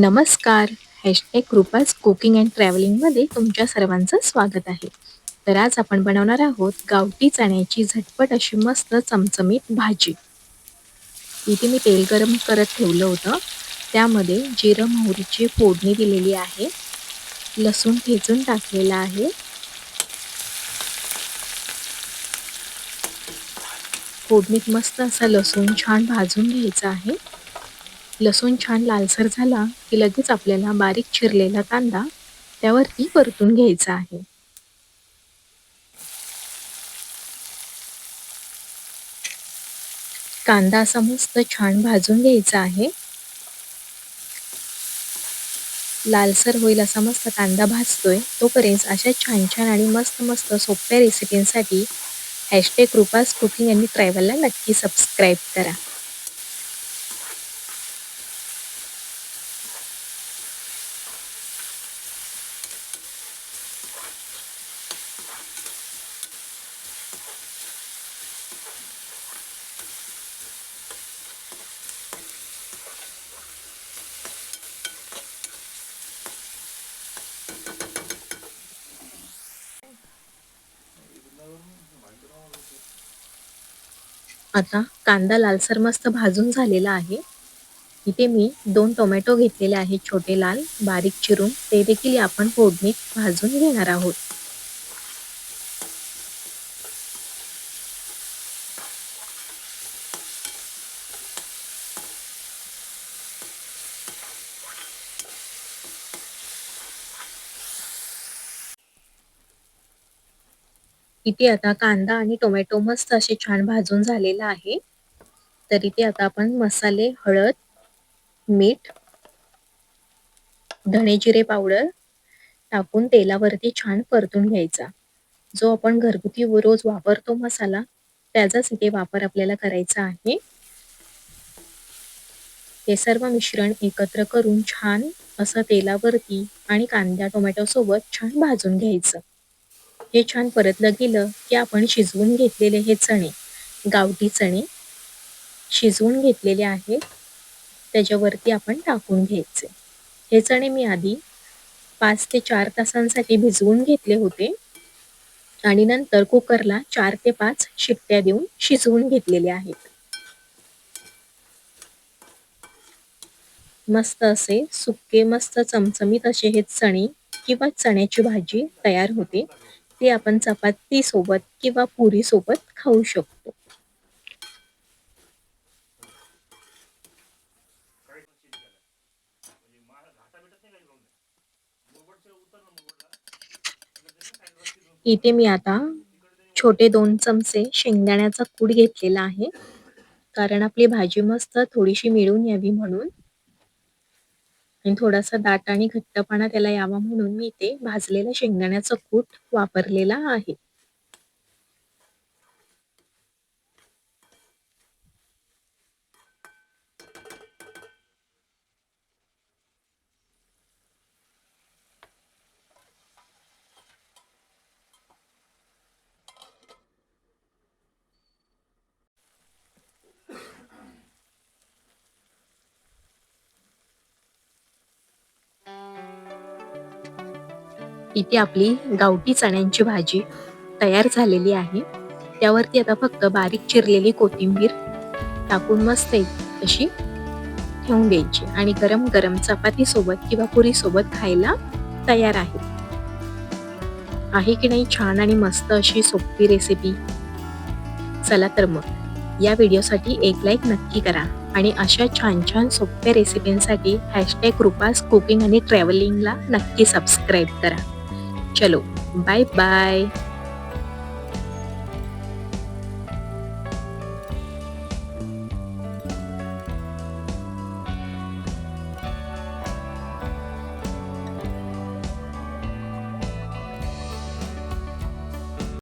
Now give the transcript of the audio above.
नमस्कार. हॅशटॅग कृपाज cooking and ट्रॅव्हलिंगमध्ये तुमच्या सर्वांचं स्वागत आहे. तर आज आपण बनवणार आहोत गावठी चण्याची झटपट अशी मस्त चमचमीत भाजी. इथे मी तेल गरम करत ठेवलं होतं. त्यामध्ये जिरं मोहरीची फोडणी दिलेली आहे. लसूण ठेचून टाकलेला आहे. फोडणीत मस्त असा लसूण छान भाजून घ्यायचा आहे. लसूण छान लालसर झाला की लगेच आपल्याला बारीक चिरलेला कांदा त्यावरती परतून घ्यायचा आहे. कांदा असा मस्त छान भाजून घ्यायचा आहे. लालसर होईल असा मस्त कांदा भाजतोय तोपर्यंत अशा छान छान आणि मस्त मस्त सोप्या रेसिपींसाठी हॅशटॅग कृपास कुकिंग आणि ट्रॅव्हलला नक्की सबस्क्राईब करा. आता कांदा लालसर मस्त भाजून झालेला आहे. इथे मी दोन टोमॅटो घेतलेले आहेत छोटे लाल बारीक चिरून. ते देखील आपण फोडणीत भाजून घेणार आहोत. इथे आता कांदा आणि टोमॅटो मस्त असे छान भाजून झालेला आहे. तर इथे आता आपण मसाले हळद मीठ धणे जिरे पावडर टाकून तेलावरती छान परतून घ्यायचा. जो आपण घरगुती रोज वापरतो मसाला त्याचाच इथे वापर आपल्याला करायचा आहे. हे सर्व मिश्रण एकत्र करून छान असं तेलावरती आणि कांद्या टोमॅटो सोबत छान भाजून घ्यायचं. हे छान परतलं गेलं की आपण शिजवून घेतलेले हे चणे गावठी चणे शिजवून घेतलेले आहेत त्याच्यावरती आपण टाकून घ्यायचे. हे चणे मी आधी पाच ते चार तासांसाठी भिजवून घेतले होते आणि नंतर कुकरला चार ते पाच शिट्ट्या देऊन शिजवून घेतलेले आहेत. मस्त असे सुके मस्त चमचमीत असे हे चणे किंवा चण्याची भाजी तयार होते. ते आपण चपाती सोबत किंवा पुरी सोबत खाऊ शकतो. इथे मी आता छोटे दोन चमचे शेंगदाण्याचा कूड घेतलेला आहे. कारण आपली भाजी मस्त थोडीशी मिळून यावी म्हणून. आणि थोडासा दाट आणि घट्टपणा त्याला यावा म्हणून मी इथे भाजलेला शेंगदाण्याचा कूट वापरलेला आहे. इथे आपली गावठी चण्यांची भाजी तयार झालेली आहे. त्यावरती आता फक्त बारीक चिरलेली कोथिंबीर टाकून मस्त एक अशी ठेवून द्यायची आणि गरम गरम चपाती सोबत किंवा पुरी सोबत खायला तयार आहे. आहे की नाही छान आणि मस्त अशी सोपी रेसिपी चला तर मग या व्हिडिओसाठी एक लाईक नक्की करा आणि अशा छान छान सोप्या रेसिपींसाठी हॅशटॅग रुपास कुकिंग आणि ट्रॅव्हलिंगला नक्की सबस्क्राईब करा. चलो बाय बाय